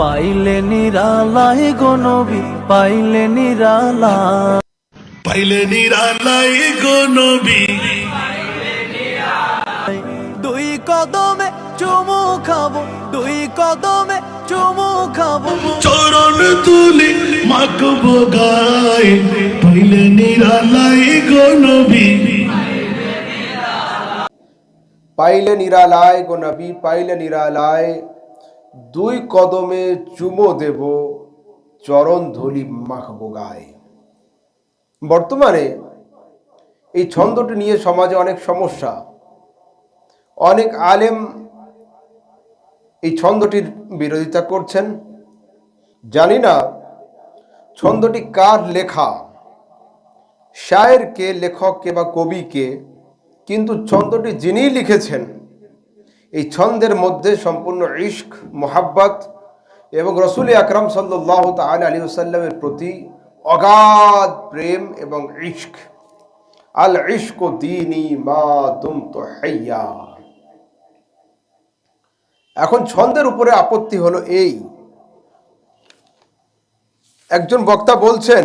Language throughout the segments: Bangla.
পাইলে নিরালাই গো নবী পাইলে নিরালাই। পাইলে নিরালাই গো নবী। দুই কদমে চুমু খাব দুই কদমে চুমু খাব। চরণ তুলি মাখবো গায়। পাইলে নিরালাই গো নবী। পাইলে নিরালায় গো নবী পাইলে নিরালায় দুই কদমে চুমো দেব, চরণ ধুলি মাখব গায়ে। বর্তমানে এই ছন্দটি নিয়ে সমাজে অনেক সমস্যা। অনেক আলেম এই ছন্দটির বিরোধিতা করছেন। জানি না ছন্দটি কার লেখা শায়েরকে লেখককে বা কবিকে কিন্তু ছন্দটি যিনিই লিখেছেন এই ছন্দের মধ্যে সম্পূর্ণ ইশক, মোহাব্বত এবং রসুল আকরম সাল্লাহ তাল আলী সাল্লামের প্রতি অগাধ প্রেম এবং ইশক। আল ইশক দিনী মা তুম তো হাইয়া। এখন ছন্দের উপরে আপত্তি হলো এই। একজন বক্তা বলছেন,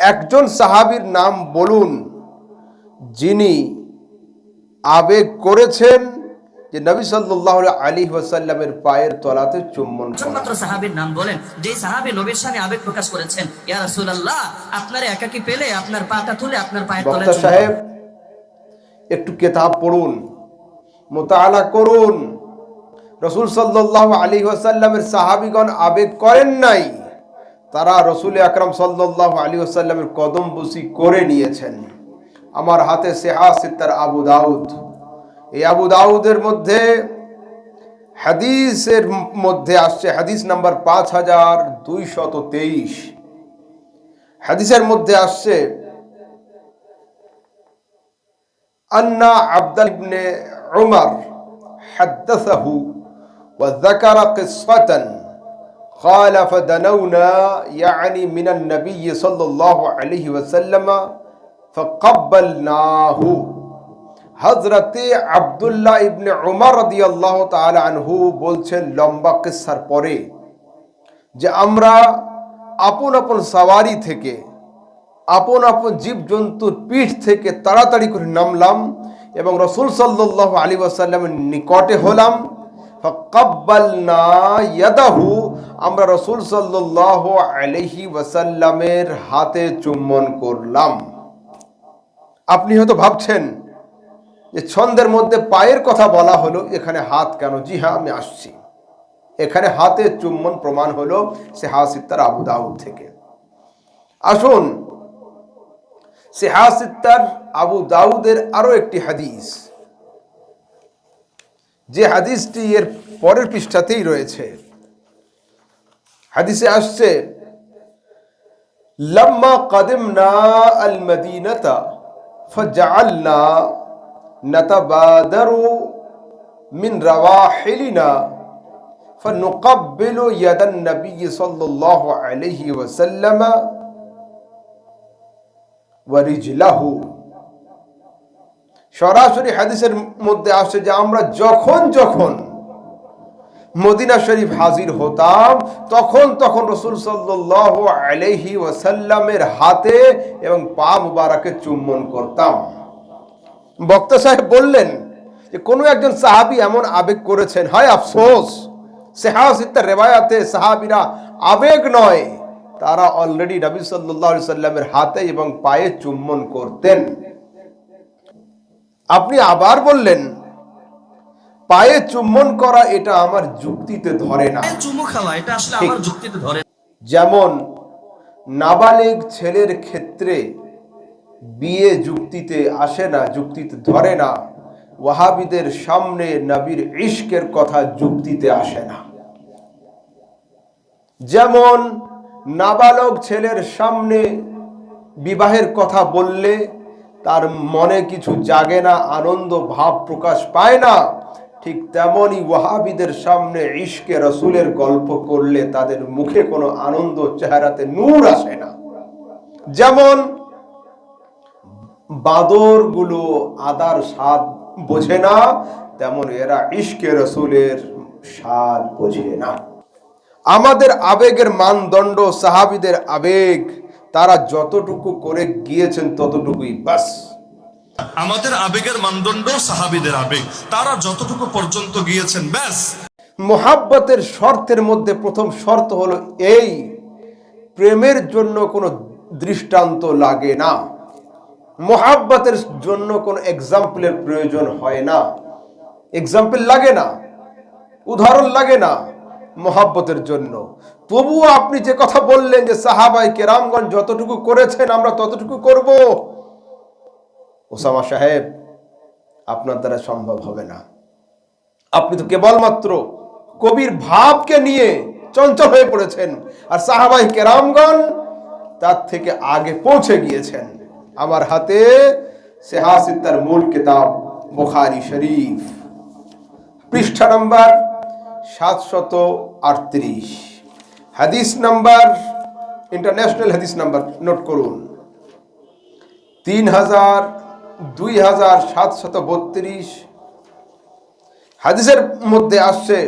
একজন সাহাবীর নাম বলুন যিনি আবেগ করেছেন যে নবী সাল্লাহ আলী ওয়াসাল্লামের পায়ের তলাতে চুম্বন। মাত্র সাহাবীর নাম বলেন যে সাহাবী নবীর সামনে আবেগ প্রকাশ করেছেন ইয়া রাসূলুল্লাহ আপনার একাকি পেলে আপনার পাটা তুলে আপনার পায়ের তলে বক্তা সাহেব একটু কেতাব পড়ুন মোতালা করুন। রসুল সাল্লাহ আলী ওয়াসাল্লামের সাহাবিগণ আবেগ করেন নাই তারা রসুল আকরম সাল্লাহ আলী ওয়াসাল্লামের কদম বুসি করে নিয়েছেন। আমার হাতে সেহা সিত্তার আবু দাউদ। এই আবু দাউদের মধ্যে হাদিসের মধ্যে আসছে হাদিস নাম্বার পাঁচ হাজার দুইশত তেইশ হাদিসের মধ্যে আসছে أن عبد بن عمر حدثه وذكر قصة قال فدنونا يعني من النبي صلى الله عليه وسلم فقبلناه হজরতে আবদুল্লাহ ইবনে উমর রাদিয়াল্লাহু তাআলা আনহু বলছেন লম্বা কিসসার পরে যে আমরা আপন আপন সাওয়ারি থেকে, আপন আপন জীবজন্তুর পিঠ থেকে তাড়াতাড়ি করে নামলাম এবং রসুল সাল্লাহ আলী ওয়াসাল্লামের নিকটে হলাম। ইয়াদাহু, আমরা রসুল সাল্লাহ আলহি ওয়াসাল্লামের হাতে চুম্বন করলাম। আপনি হয়তো ভাবছেন যে ছন্দের মধ্যে পায়ের কথা বলা হলো, এখানে হাত কেন? জি হ্যাঁ আমি আসছি। এখানে হাতে চুম্বন প্রমাণ হলো সে হাসিত্তার আবু দাউদ থেকে। আসুন সেহাসিত্তার আবু দাউদের আরও একটি হাদিস। যে হাদিসটি এর পরের পৃষ্ঠাতেই রয়েছে। হাদিসে আসছে, লম্মা কদিমনা আল মদিনতা ফজাআলনা نتبادر من رواحلنا فنقبل يد النبي صلى الله عليه وسلم ওয়ারিজলাহু সরাসরি হাদিসের মধ্যে আসছে যে আমরা যখন যখন মদিনা শরীফ হাজির হতাম তখন তখন রসুল সাল্লাহ আলহি ওয়াসাল্লামের হাতে এবং পা মুবারাকে চুম্বন করতাম বক্তা সাহেব বললেন যে কোনো একজন সাহাবি এমন আবেগ করেছেন। হয় আফসোস! সেহাসিত্তার রেবায়াতে সাহাবিরা আবেগ নয়। তারা অলরেডি নবী সাল্লাহ সাল্লামের হাতে এবং পায়ে চুম্বন করতেন। আপনি আবার বললেন পায়ে চুম্বন করা এটা আমার যুক্তিতে ধরে না। চুমু খাওয়া এটা আসলে আমার যুক্তিতে ধরে যেমন নাবালিগ ছেলের ক্ষেত্রে বিয়ে যুক্তিতে আসে না, যুক্তিতে ধরে না। ওয়াহাবিদের সামনে নবীর ইশকের কথা যুক্তিতে আসে না। যেমন নাবালক ছেলের সামনে বিবাহের কথা বললে তার মনে কিছু জাগে না, আনন্দ, ভাব প্রকাশ পায় না, ঠিক তেমনই ওয়াহাবিদের সামনে ইশকে রসুলের গল্প করলে তাদের মুখে কোনো আনন্দ, চেহারাতে নূর আসে না। যেমন বাদরগুলো আদার স্বাদ বোঝে না তেমন এরা ইশকে রসুলের স্বাদ বোঝে না। আমাদের আবেগের মানদণ্ড সাহাবিদের আবেগ তারা যতটুকু করে গিয়েছেন ততটুকুই বাস। আমাদের আবেগের মানদণ্ড সাহাবিদের আবেগ তারা যতটুকু পর্যন্ত গিয়েছেন ব্যাস। মোহাব্বতের শর্তের মধ্যে প্রথম শর্ত হলো এই প্রেমের জন্য কোনো দৃষ্টান্ত লাগে না। মোহাব্বতের জন্য কোনো এক্সাম্পলের প্রয়োজন হয় না। এক্সাম্পল লাগে না। উদাহরণ লাগে না মোহাব্বতের জন্য। তবুও আপনি যে কথা বললেন যে সাহাবাই কেরামগঞ্জ যতটুকু করেছেন আমরা ততটুকু করব। ওসামা সাহেব, আপনার দ্বারা সম্ভব হবে না। আপনি তো কেবলমাত্র কবির ভাবকে নিয়ে চঞ্চল হয়ে পড়েছেন। আর সাহাবাই কেরামগণ তার থেকে আগে পৌঁছে গিয়েছেন। আমার হাতে সেহাসিতার মূল কিতাব, বুখারি শরীফ। পৃষ্ঠা নাম্বার সাতশত আটত্রিশ। হাদিস নাম্বার, ইন্টারন্যাশনাল হাদিস নাম্বার, নোট করুন। তিন হাজার দুই হাজার সাতশত বত্রিশ। হাদিসের মধ্যে আসছে,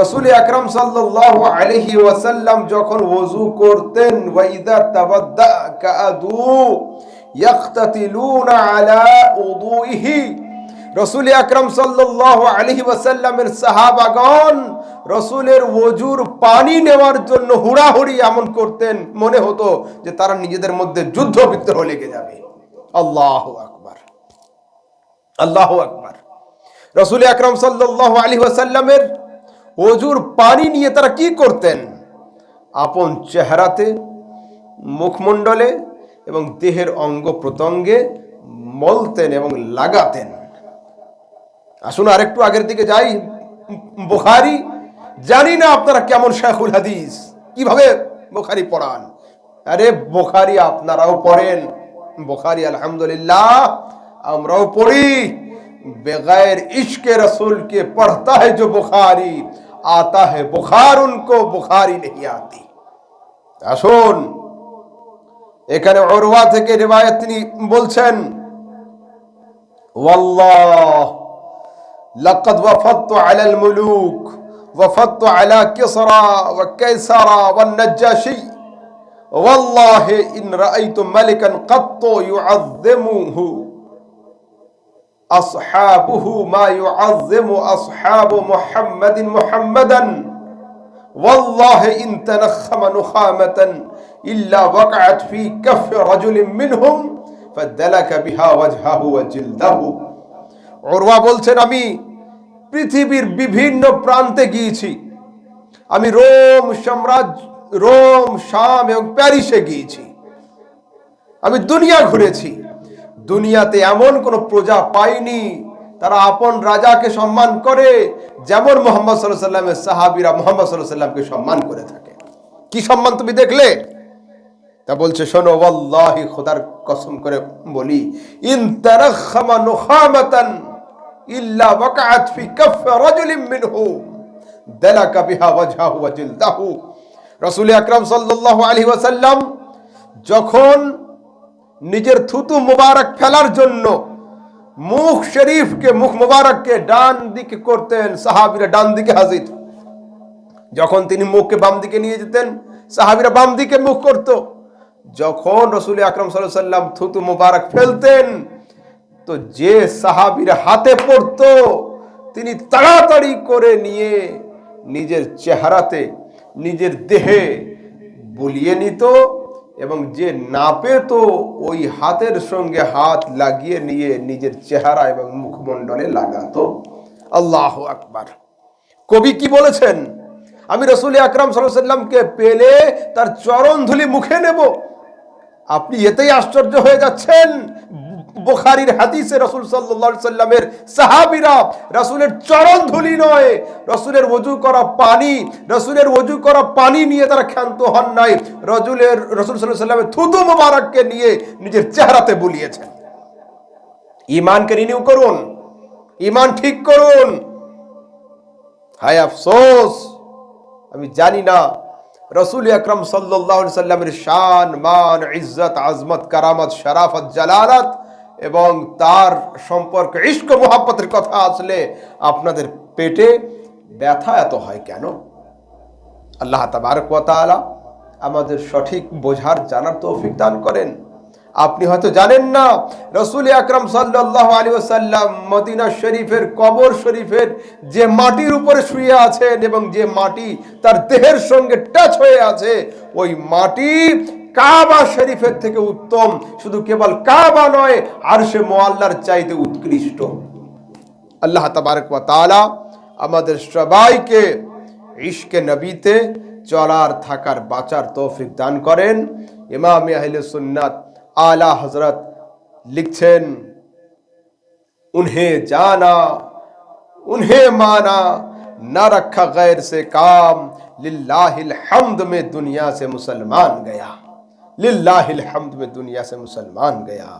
রসুল আকরাম সাল্লাল্লাহু আলাইহি ওয়াসাল্লাম যখন ওযু করতেন ওয়াইদা তাবাদ্দা আলা সাল্লাল্লাহু সাহাবাগণ রসুলের ওজুর পানি নেওয়ার জন্য হুড়াহুড়ি এমন করতেন, মনে হতো যে তারা নিজেদের মধ্যে যুদ্ধ বিদ্রোহ লেগে যাবে। আল্লাহ আকবার। আল্লাহ আকবার। রসুল আকরম সাল্লাহ আলী ওয়াসাল্লামের অজুর পানি নিয়ে তারা কি করতেন? আপন চেহারাতে, মুখমণ্ডলে এবং দেহের অঙ্গ প্রত্যঙ্গে মলতেন এবং লাগাতেন আসুন আরেকটু আগের দিকে যাই বুখারি জানি না আপনারা কেমন শেখুল হাদিস কিভাবে বুখারি পড়ান আরে বুখারি আপনারাও পড়েন বুখারি আলহামদুলিল্লাহ আমরাও পড়ি बेगैर इश्क रसूल के पढ़ता है जो बुखारी आता है बुखार उनको बुखारी नहीं आती আসুন এখানে অরওয়া থেকে রিবায়াত তিনি বলছেন والله لقد وفدت على الملوك وفدت على كسرى وكيسرى والنجاشي والله إن رأيت ملكا قط يعظمه أصحابه ما يعظم أصحاب محمد محمدا والله إن تنخم نخامة ইল্লা ওয়াকাত ফি কাফ রাজুলিন মিনহুম ফাদালাকা বিহা ওয়াজহাহু ওয়া জিলদাহু। বলছেন, আমি পৃথিবীর বিভিন্ন প্রান্তে গিয়েছি। আমি রোম সাম্রাজ্য, রোম, শাম এবং প্যারিসে গিয়েছি। আমি দুনিয়া ঘুরেছি। দুনিয়াতে এমন কোনো প্রজা পাইনি। তারা আপন রাজাকে সম্মান করে, যেমন মোহাম্মদ সাল্লাহ সাল্লামের সাহাবিরা মোহাম্মদ সাল্লাহ সাল্লামকে সম্মান করে থাকে। কি সম্মান তুমি দেখলে? তা বলছে, শোনো, ওয়াল্লাহি খোদার কসম করে বলি, ইন ইল্লা ওয়াসাল্লাম যখন নিজের থুতু মুবারক ফেলার জন্য মুখ শরীফকে, মুখ মুবারককে ডান দিকে করতেন, সাহাবিরা ডান দিকে হাজির। যখন তিনি মুখকে বাম দিকে নিয়ে যেতেন, সাহাবিরা বাম দিকে মুখ করত। যখন রসুল আকরম সাল্লাম থুতু মুবারক ফেলতেন, তো যে সাহাবির হাতে পড়তো, তিনি তাড়াতাড়ি করে নিয়ে নিজের চেহারাতে, নিজের দেহে বুলিয়ে নিত এবং যে না পেত, ওই হাতের সঙ্গে হাত লাগিয়ে নিয়ে নিজের চেহারা এবং মুখমণ্ডলে লাগাতো। আল্লাহ আকবার। কবি কি বলেছেন? আমি রসুল আকরাম সাল্লামকে পেলে তার চরণ ধুলি মুখে নেব। আপনি এতেই আশ্চর্য হয়ে যাচ্ছেন। বোখারির হাদিসে রসুল সাল্লা সাল্লামের সাহাবিরা রসুলের চরণ ধুলি নয়, রসুলের ওজু করা পানি, রসুলের ওজু করা পানি নিয়ে তারা ক্ষান্ত হন নাই। রজুলের রসুল সাল্লামের থুতু মোবারককে নিয়ে নিজের চেহারাতে বুলিয়েছেন। ইমানকে রিনিউ করুন ইমান ঠিক করুন। হায় আফসোস, আমি জানি না রসুল আকরম সাল্লামের শান, মান, ইজ্জত, আজমত, কারামত, শরাফত, জালালত এবং তার সম্পর্কে ইস্ক মোহাব্বতের কথা আসলে আপনাদের পেটে ব্যথা এত হয় কেন? আল্লাহ তাবারক কথা আলা আমাদের সঠিক বোঝার জানার তৌফিক দান করেন। আপনি হয়তো জানেন না, রসুল আকরাম সাল্লাল্লাহু আলাইহি ওয়াসাল্লাম মদিনা শরীফের কবর শরীফের যে মাটির উপরে শুয়ে আছেন এবং যে মাটি তার দেহের সঙ্গে টাচ হয়ে আছে, ওই মাটি কাবা শরীফের থেকে উত্তম। শুধু কেবল কাবা নয় আর সে মোয়াল্লার চাইতে উৎকৃষ্ট। আল্লাহ তাবারক তাআলা আমাদের সবাইকে ইশকে নবীতে চলার, থাকার, বাঁচার তৌফিক দান করেন। ইমাম আহলে সুন্নাত آلہ حضرت لکھن انہیں جانا، انہیں مانا، نہ رکھا غیر سے کام، للہ الحمد میں دنیا سے مسلمان گیا۔ للہ الحمد میں دنیا سے مسلمان گیا۔